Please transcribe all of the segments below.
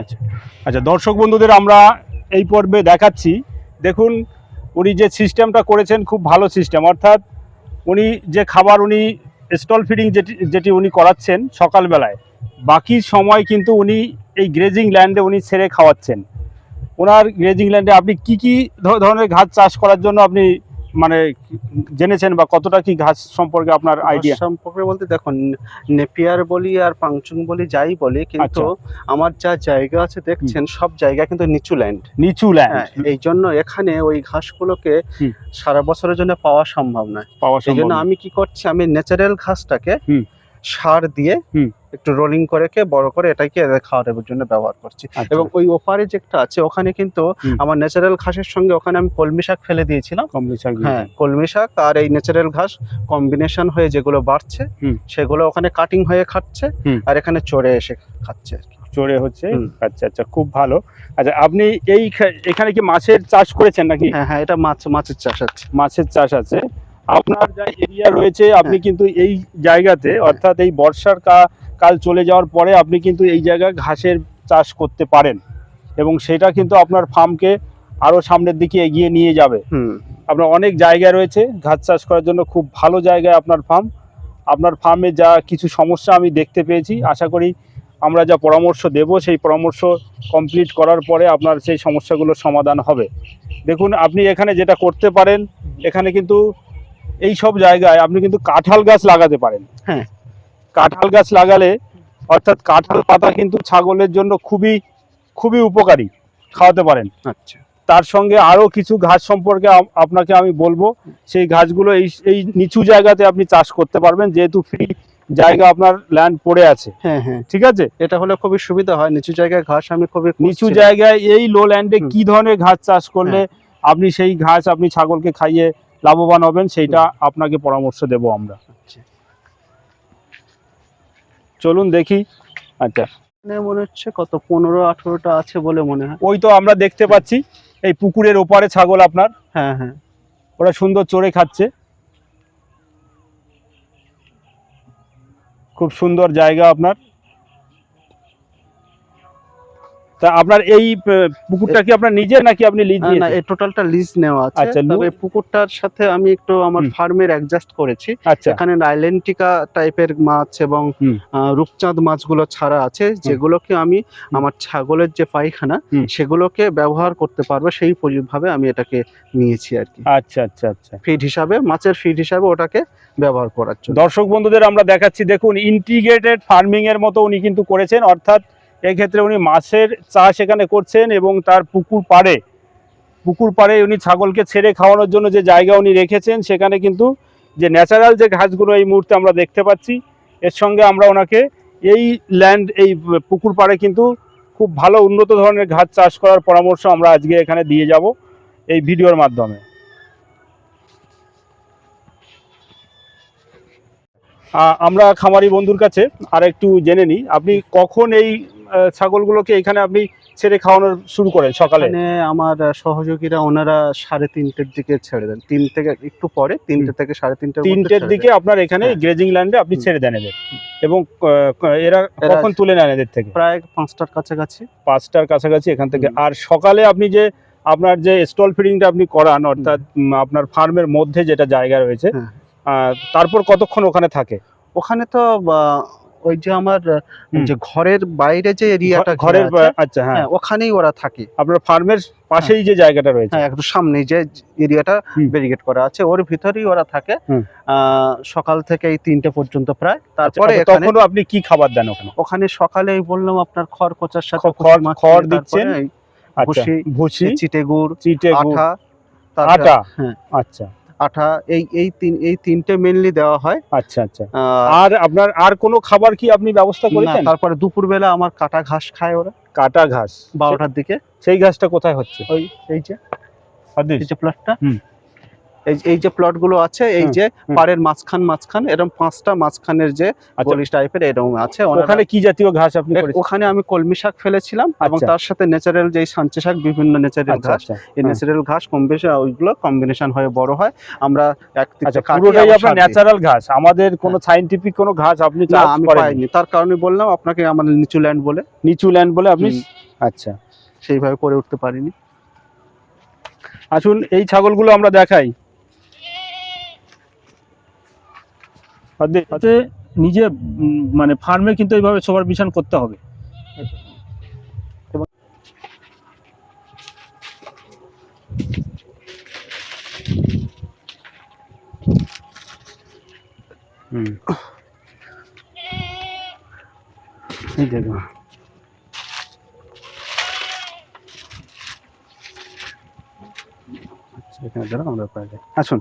আচ্ছা। আচ্ছা দর্শক বন্ধুদের, আমরা এই পর্বে দেখাচ্ছি। দেখুন, উনি যে সিস্টেমটা করেছেন, খুব ভালো সিস্টেম। অর্থাৎ উনি যে খাবার, উনি স্টল ফিডিং যেটি যেটি উনি করাচ্ছেন সকালবেলায়, বাকি সময় কিন্তু উনি এই গ্রেজিং ল্যান্ডে উনি ছেড়ে খাওয়াচ্ছেন। ওনার গ্রেজিং ল্যান্ডে আপনি কি কি ধরনের ঘাস চাষ করার জন্য আপনি মানে জেনেছেন বা কতটা কি ঘাস সম্পর্কে আপনার আইডিয়া সম্পর্কে বলতে দেখুন নেপিয়ার বলি আর পাংচুং বলি যাই বলি কিন্তু আমার যা জায়গা আছে দেখছেন সব জায়গা কিন্তু নিচু ল্যান্ড নিচু ল্যান্ড এই জন্য এখানে ওই ঘাসগুলোকে। সারা বছরের জন্য পাওয়া সম্ভব নয়। পাওয়া সম্ভব আমি কি করছি আমি ন্যাচারাল ঘাসটাকে সার দিয়ে। একটু রোলিং করে কে বড় করে এটাকে এদের খাওয়ানোর জন্য ব্যবহার করছি। আচ্ছা, এবং ওই ওপারে যেটা আছে ওখানে কিন্তু আমার ন্যাচারাল ঘাসের সঙ্গে ওখানে আমি কলমি শাক ফেলে দিয়েছিলাম। কমপ্লিট হ্যাঁ কলমি শাক আর এই ন্যাচারাল ঘাস কম্বিনেশন হয়ে যেগুলো বাড়ছে সেগুলো ওখানে কাটিং হয়ে খাচ্ছে আর এখানে চড়ে এসে খাচ্ছে আর কি। চড়ে হচ্ছে। আচ্ছা আচ্ছা খুব ভালো। আচ্ছা আপনি এই এখানে কি মাছের চাষ করেছেন নাকি? হ্যাঁ হ্যাঁ এটা মাছ মাছের চাষ আছে। মাছের চাষ আছে। আপনার যা এরিয়া রয়েছে আপনি হ্যাঁ। কিন্তু এই জায়গাতে অর্থাৎ এই বর্ষার কা- কাল চলে যাওয়ার পরে আপনি কিন্তু এই জায়গায় ঘাসের চাষ করতে পারেন। এবং সেটা কিন্তু আপনার ফার্মকে আরও সামনের দিকে এগিয়ে নিয়ে যাবে। হুম। আপনার অনেক জায়গা রয়েছে ঘাস চাষ করার জন্য খুব ভালো জায়গায় আপনার ফার্ম। আপনার ফার্মে যা কিছু সমস্যা আমি দেখতে পেয়েছি আশা করি আমরা যা পরামর্শ দেব সেই পরামর্শ কমপ্লিট করার পরে আপনার সেই সমস্যাগুলোর সমাধান হবে। দেখুন আপনি এখানে যেটা করতে পারেন এখানে কিন্তু এই সব জায়গায় আপনি কিন্তু কাঁঠাল গাছ লাগাতে পারেন। হ্যাঁ। কাঁঠাল গাছ লাগালে অর্থাৎ কাঁঠাল পাতা কিন্তু ছাগলের জন্য খুবই খুবই উপকারী খাওয়াতে পারেন। আচ্ছা। তার সঙ্গে আরও কিছু ঘাস সম্পর্কে আপনাকে আমি বলব। সেই ঘাসগুলো এই এই নিচু জায়গাতে আপনি চাষ করতে পারবেন যেহেতু ফ্রি জায়গা আপনার ল্যান্ড পড়ে আছে। হ্যাঁ হ্যাঁ। ঠিক আছে? এটা হলে খুবই সুবিধা হয়। নিচু জায়গায় ঘাস আমি খুবই নিচু জায়গায় এই লো ল্যান্ডে। কি ধরনের ঘাস চাষ করলে আপনি সেই ঘাস আপনি ছাগলকে খাইয়ে লাভবান হবেন সেইটা আপনাকে পরামর্শ দেব আমরা। আচ্ছা। চলুন দেখি। আচ্ছা। মনে হচ্ছে কত পনেরো আঠেরোটা আছে বলে মনে হয়। ওই তো আমরা দেখতে পাচ্ছি এই পুকুরের ওপারে ছাগল আপনার। হ্যাঁ হ্যাঁ। ওরা সুন্দর চড়ে খাচ্ছে। খুব সুন্দর জায়গা আপনার। তা আপনার এই পুকুরটা কি আপনার নিজের নাকি আপনি লিজ না, না এই টোটালটা লিজ নেওয়া আছে। আচ্ছা, তবে পুকুরটার সাথে আমি একটু আমার ফার্মের অ্যাডজাস্ট করেছি। আচ্ছা। এখানে আইলেন্টিকা টাইপের মাছ এবং রূপচাঁদ মাছগুলো ছাড়া আছে। যেগুলোকে আমি আমার ছাগলের যে পায়খানা সেগুলোকে ব্যবহার করতে পারব সেই ভাবে আমি এটাকে নিয়েছি আর কি। আচ্ছা আচ্ছা আচ্ছা। ফিড হিসাবে মাছের ফিড হিসাবে ওটাকে ব্যবহার করার জন্য। দর্শক বন্ধুদের আমরা দেখাচ্ছি দেখুন ইন্টিগ্রেটেড ফার্মিং এর মতো উনি কিন্তু করেছেন অর্থাৎ এক্ষেত্রে উনি মাছের চাষ এখানে করছেন এবং তার পুকুর পাড়ে পুকুর পাড়ে উনি ছাগলকে ছেড়ে খাওয়ানোর জন্য যে জায়গা উনি রেখেছেন, সেখানে কিন্তু যে ন্যাচারাল যে ঘাসগুলো এই মুহূর্তে আমরা দেখতে পাচ্ছি, এর সঙ্গে আমরা ওনাকে এই ল্যান্ড এই পুকুর পাড়ে কিন্তু খুব ভালো উন্নত ধরনের ঘাস চাষ করার পরামর্শ আমরা আজকে এখানে দিয়ে যাব এই ভিডিওর মাধ্যমে। আমরা খামারি বন্ধুর কাছে আর একটু জেনে নিই, আপনি কখন এই ছাগলগুলোকে এখানে আপনি ছেড়ে খাওয়ানোর শুরু করেন সকালে? আমার সহযোগীরা ওনারা সাড়ে তিনটের দিকে ছেড়ে দেন। তিন থেকে একটু পরে তিনটে থেকে সাড়ে মধ্যে তিনটের দিকে আপনার এখানে। গ্রেজিং ল্যান্ডে আপনি ছেড়ে দেন এদের। এবং এরা কখন তুলে নেন এদের থেকে? প্রায় পাঁচটার কাছাকাছি। পাঁচটার কাছাকাছি এখান থেকে। আর সকালে আপনি যে আপনার যে স্টল ফিডিংটা আপনি করান অর্থাৎ আপনার ফার্মের মধ্যে যেটা জায়গা রয়েছে হ্যাঁ। তারপর কতক্ষণ ওখানে থাকে? ওখানে তো ওই যে আমার যে ঘরের বাইরে যে এরিয়াটা ঘরের আচ্ছা হ্যাঁ। হ্যাঁ ওখানেই ওরা থাকে। আপনার ফার্মের পাশেই যে জায়গাটা রয়েছে। হ্যাঁ একটু সামনেই যে এরিয়াটা। ব্যারিকেড করা আছে ওর ভিতরেই ওরা থাকে। সকাল থেকে এই তিনটে পর্যন্ত প্রায়। তারপরে আচ্ছা, তখনও আপনি কি খাবার দেন ওখানে? ওখানে সকালেই বললাম আপনার খড় কোচার সাথে খড়- খড় দিচ্ছেন? তারপরে আচ্ছা ভুসি, ভুসি চিটে গুড় চিটে আঠা আটা? হ্যাঁ। আচ্ছা। আঠা এই এই তিন এই তিনটে মেনলি দেওয়া হয়। আচ্ছা আচ্ছা। আর আপনার আর কোনো খাবার কি আপনি ব্যবস্থা করেছেন? তারপরে দুপুরবেলা আমার কাটা ঘাস খায় ওরা। কাটা ঘাস। বারোটার দিকে। সেই ঘাসটা কোথায় হচ্ছে? ওই এই যে। প্লাটটা এই যে প্লটটা হুম। এই যে প্লটগুলো আছে এই যে পাড়ের মাঝখান মাঝখান এরকম পাঁচটা মাঝখানের যে আচ্ছা। গলিশ টাইপের এরকম আছে। ওখানে কি জাতীয় ঘাস আপনি ওখানে আমি কলমি শাক ফেলেছিলাম এবং আচ্ছা। তার সাথে ন্যাচারাল যে সাঞ্চে শাক বিভিন্ন ন্যাচারাল আচ্ছা ঘাস। এই হ্যাঁ। ন্যাচারাল ঘাস কম্বিনেশন ওইগুলো কম্বিনেশন হয়ে বড় হয়। আমরা এক তিনটে কাটিয়ে পুরোটাই আপনার ন্যাচারাল ঘাস। আমাদের কোনো সাইন্টিফিক কোনো ঘাস আপনি আমি পাইনি। তার কারণে বললাম আপনাকে আমার নিচু ল্যান্ড বলে। নিচু ল্যান্ড বলে আপনি আচ্ছা। সেইভাবে করে উঠতে পারিনি। আসুন এই ছাগলগুলো আমরা দেখাই। তাতে নিজে মানে ফার্মে কিন্তু এইভাবে সোভার বিছান করতে হবে। হুম। এই দেখো। আচ্ছা এখানে আমরা পাই আসুন।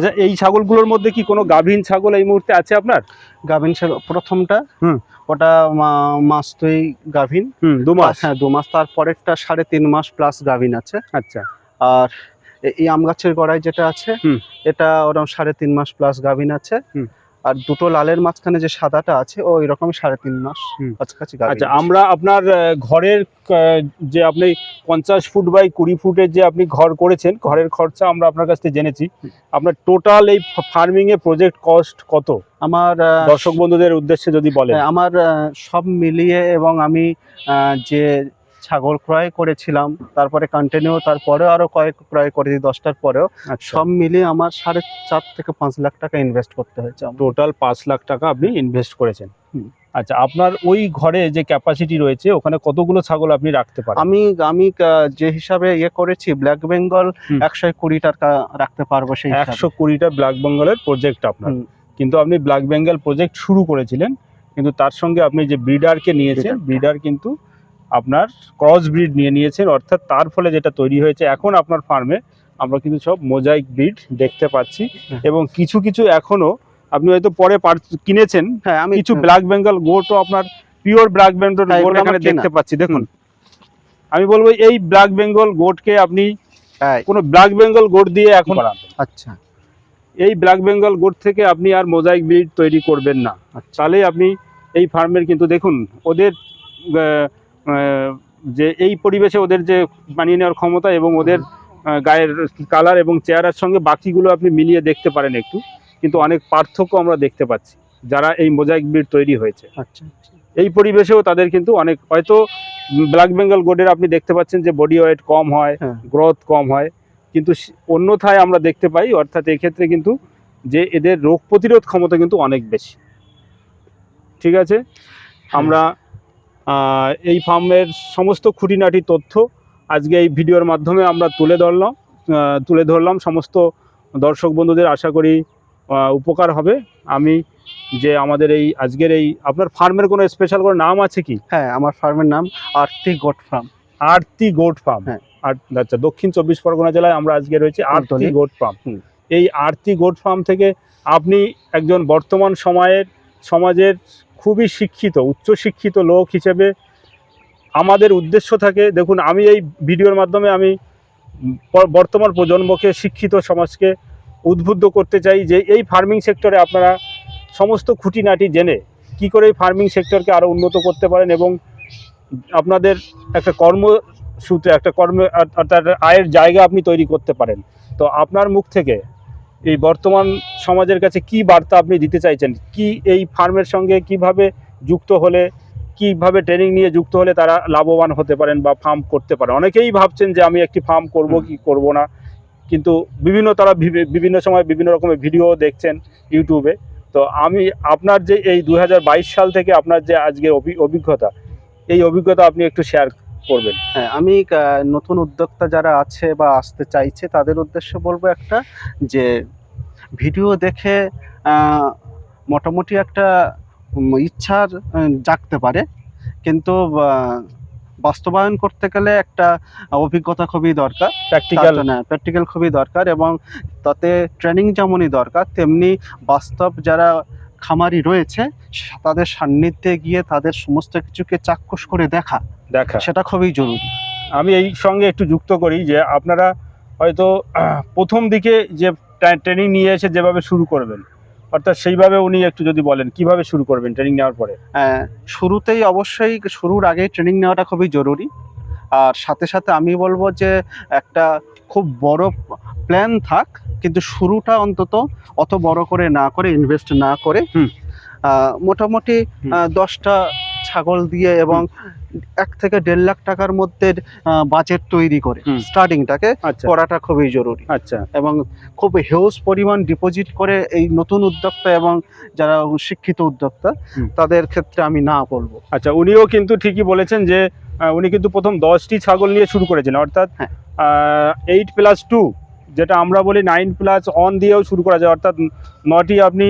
আচ্ছা এই ছাগলগুলোর মধ্যে কি কোনো গাভীন ছাগল এই মুহূর্তে আছে আপনার? গাভীন ছাগল প্রথমটা হুম। ওটা মাস তুই গাভীন হুম দু মাস। হ্যাঁ দু মাস। তারপরেরটা সাড়ে তিন মাস প্লাস গাভীন আছে। আচ্ছা। আর এই আম গাছের গড়ায় যেটা আছে হুম। এটা ওরকম সাড়ে তিন মাস প্লাস গাভীন আছে। হুম। আর দুটো লালের মাঝখানে যে সাদাটা আছে ও এরকম সাড়ে তিন মাস কাছাকাছি আচ্ছা আমরা আপনার ঘরের যে আপনি পঞ্চাশ ফুট বাই কুড়ি ফুটের যে আপনি ঘর করেছেন ঘরের খরচা আমরা আপনার কাছ থেকে জেনেছি। আপনার টোটাল এই ফার্মিং এ প্রজেক্ট কস্ট কত? আমার দর্শক বন্ধুদের উদ্দেশ্যে যদি বলেন। আমার সব মিলিয়ে এবং আমি যে ছাগল ক্রয় করেছিলাম তারপরে কন্টিনিউ তারপরে আরও কয়েক ক্রয় করেছি দশটার পরেও। আচ্ছা। সব মিলিয়ে আমার সাড়ে চার থেকে পাঁচ লাখ টাকা ইনভেস্ট করতে হয়েছে টোটাল পাঁচ লাখ টাকা আপনি ইনভেস্ট করেছেন। আচ্ছা আপনার ওই ঘরে যে ক্যাপাসিটি রয়েছে ওখানে কতগুলো ছাগল আপনি রাখতে পারেন? আমি আমি যে হিসাবে ইয়ে করেছি ব্ল্যাক বেঙ্গল একশো কুড়ি টাকা রাখতে পারব সেই একশো কুড়িটা ব্ল্যাক বেঙ্গলের প্রজেক্ট আপনার। কিন্তু আপনি ব্ল্যাক বেঙ্গল প্রজেক্ট শুরু করেছিলেন কিন্তু তার সঙ্গে আপনি যে ব্রিডারকে নিয়েছেন ব্রিডার কিন্তু আপনার ক্রস ব্রিড নিয়ে নিয়েছেন অর্থাৎ তার ফলে যেটা তৈরি হয়েছে এখন আপনার ফার্মে আমরা কিন্তু সব মোজাইক ব্রিড দেখতে পাচ্ছি হ্যাঁ। এবং কিছু কিছু এখনও আপনি হয়তো পরে পার- কিনেছেন। হ্যাঁ আমি কিছু ব্ল্যাক বেঙ্গল গোটও আপনার পিওর ব্ল্যাক বেঙ্গল গোট এখানে দেখতে পাচ্ছি দেখুন। আমি বলব এই ব্ল্যাক বেঙ্গল গোটকে আপনি হ্যাঁ, কোনো ব্ল্যাক বেঙ্গল গোট দিয়ে এখন আচ্ছা। এই ব্ল্যাক বেঙ্গল গোট থেকে আপনি আর মোজাইক ব্রিড তৈরি করবেন না। আচ্ছা। তাহলে আপনি এই ফার্মের কিন্তু দেখুন ওদের যে এই পরিবেশে ওদের যে মানিয়ে নেওয়ার ক্ষমতা এবং ওদের গায়ের কালার এবং চেহারার সঙ্গে বাকিগুলো আপনি মিলিয়ে দেখতে পারেন একটু কিন্তু অনেক পার্থক্য আমরা দেখতে পাচ্ছি যারা এই মোজাইক ব্রিড তৈরি হয়েছে। আচ্ছা আচ্ছা। এই পরিবেশেও তাদের কিন্তু অনেক হয়তো ব্ল্যাক বেঙ্গল গোডের আপনি দেখতে পাচ্ছেন যে বডি ওয়েট কম হয় হ্যাঁ। গ্রোথ কম হয় কিন্তু অন্যথায় আমরা দেখতে পাই অর্থাৎ এক্ষেত্রে কিন্তু যে এদের রোগ প্রতিরোধ ক্ষমতা কিন্তু অনেক বেশি। ঠিক আছে? আমরা আহ, এই ফার্মের সমস্ত খুঁটিনাটি তথ্য আজকে এই ভিডিওর মাধ্যমে আমরা তুলে ধরলাম তুলে ধরলাম। সমস্ত দর্শক বন্ধুদের আশা করি উপকার হবে। আমি যে আমাদের এই আজকের এই আপনার ফার্মের কোনো স্পেশাল কোনো নাম আছে কি? হ্যাঁ আমার ফার্মের নাম Aarti goat farm. Aarti goat farm. হ্যাঁ। আর আচ্ছা দক্ষিণ চব্বিশ পরগনা জেলায় আমরা আজকে রয়েছে আরতি গোট ফার্ম। এই আরতি গোট ফার্ম থেকে আপনি একজন বর্তমান সময়ের সমাজের খুবই শিক্ষিত উচ্চ শিক্ষিত লোক হিসেবে আমাদের উদ্দেশ্য থাকে, দেখুন আমি এই ভিডিওর মাধ্যমে আমি বর্তমান প্রজন্মকে, শিক্ষিত সমাজকে উদ্বুদ্ধ করতে চাই যে এই ফার্মিং সেক্টরে আপনারা সমস্ত খুঁটিনাটি জেনে কি করে এই ফার্মিং সেক্টরকে আরও উন্নত করতে পারেন এবং আপনাদের একটা কর্মসূত্রে, একটা কর্ম অর্থাৎ আয়ের জায়গা আপনি তৈরি করতে পারেন। তো আপনার মুখ থেকে এই বর্তমান সমাজের কাছে কি বার্তা আপনি দিতে চাইছেন? কি এই ফার্মের সঙ্গে কীভাবে যুক্ত হলে কীভাবে ট্রেনিং নিয়ে যুক্ত হলে তারা লাভবান হতে পারেন বা ফার্ম করতে পারেন অনেকেই ভাবছেন যে আমি একটি ফার্ম করব কি করব না। কিন্তু বিভিন্ন তারা বিভি- বিভিন্ন সময় বিভিন্ন রকমের ভিডিও দেখছেন ইউটিউবে তো আমি আপনার যে এই দু হাজার বাইশ সাল থেকে আপনার যে আজকের অভি- অভিজ্ঞতা এই অভিজ্ঞতা আপনি একটু শেয়ার করবেন। হ্যাঁ আমি নতুন উদ্যোক্তা যারা আছে বা আসতে চাইছে তাদের উদ্দেশ্যে বলব একটা যে ভিডিও দেখে মোটামুটি একটা ইচ্ছার জাগতে পারে। কিন্তু বাস্তবায়ন করতে গেলে একটা অভিজ্ঞতা খুবই দরকার। প্র্যাকটিক্যাল না প্র্যাকটিক্যাল খুবই দরকার এবং তাতে ট্রেনিং যেমনই দরকার তেমনি বাস্তব যারা খামারি রয়েছে তাদের সান্নিধ্যে গিয়ে তাদের সমস্ত কিছুকে চাক্ষুষ করে দেখা। দেখা। সেটা খুবই জরুরি। আমি এই সঙ্গে একটু যুক্ত করি যে আপনারা হয়তো প্রথম দিকে যে ট্রেনিং নিয়ে এসে যেভাবে শুরু করবেন অর্থাৎ সেইভাবে উনি একটু যদি বলেন কীভাবে শুরু করবেন ট্রেনিং নেওয়ার পরে? আহ, শুরুতেই অবশ্যই শুরুর আগেই ট্রেনিং নেওয়াটা খুবই জরুরি। আর সাথে সাথে আমি বলব যে একটা খুব বড় প্ল্যান থাক কিন্তু শুরুটা অন্তত অত বড় করে না করে ইনভেস্ট না করে মোটামুটি দশটা ছাগল দিয়ে এবং এক থেকে দেড় লাখ টাকার মধ্যে বাজেট তৈরি করে। স্টার্টিংটাকে আচ্ছা। করাটা খুবই জরুরি। আচ্ছা। এবং খুব হিউজ পরিমাণ ডিপোজিট করে এই নতুন উদ্যোক্তা এবং যারা শিক্ষিত উদ্যোক্তা তাদের ক্ষেত্রে আমি না বলব। আচ্ছা উনিও কিন্তু ঠিকই বলেছেন যে উনি কিন্তু প্রথম দশটি ছাগল নিয়ে শুরু করেছেন। অর্থাৎ। এইট প্লাস টু যেটা আমরা বলি নাইন প্লাস অন দিয়েও শুরু করা যায়। অর্থাৎ নটি আপনি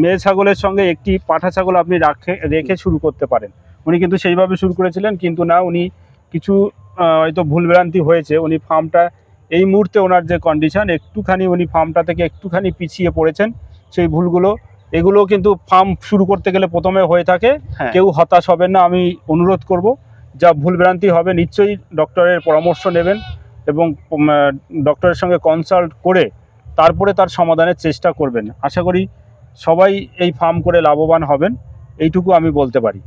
মেয়ে ছাগলের সঙ্গে একটি পাঠা ছাগল আপনি রাখে রেখে শুরু করতে পারেন। উনি কিন্তু সেইভাবে শুরু করেছিলেন কিন্তু না উনি কিছু হয়তো ভুলভ্রান্তি হয়েছে। উনি ফার্মটা এই মুহূর্তে ওনার যে কন্ডিশন একটুখানি উনি ফার্মটা থেকে একটুখানি পিছিয়ে পড়েছেন। সেই ভুলগুলো এগুলো কিন্তু ফার্ম শুরু করতে গেলে প্রথমে হয়ে থাকে। হ্যাঁ। কেউ হতাশ হবেন না আমি অনুরোধ করব। যা ভুলভ্রান্তি হবে নিশ্চয়ই ডক্টরের পরামর্শ নেবেন এবং ডক্টরের সঙ্গে কনসাল্ট করে তারপরে তার সমাধানের চেষ্টা করবেন। আশা করি সবাই এই ফার্ম করে লাভবান হবেন এইটুকু আমি বলতে পারি।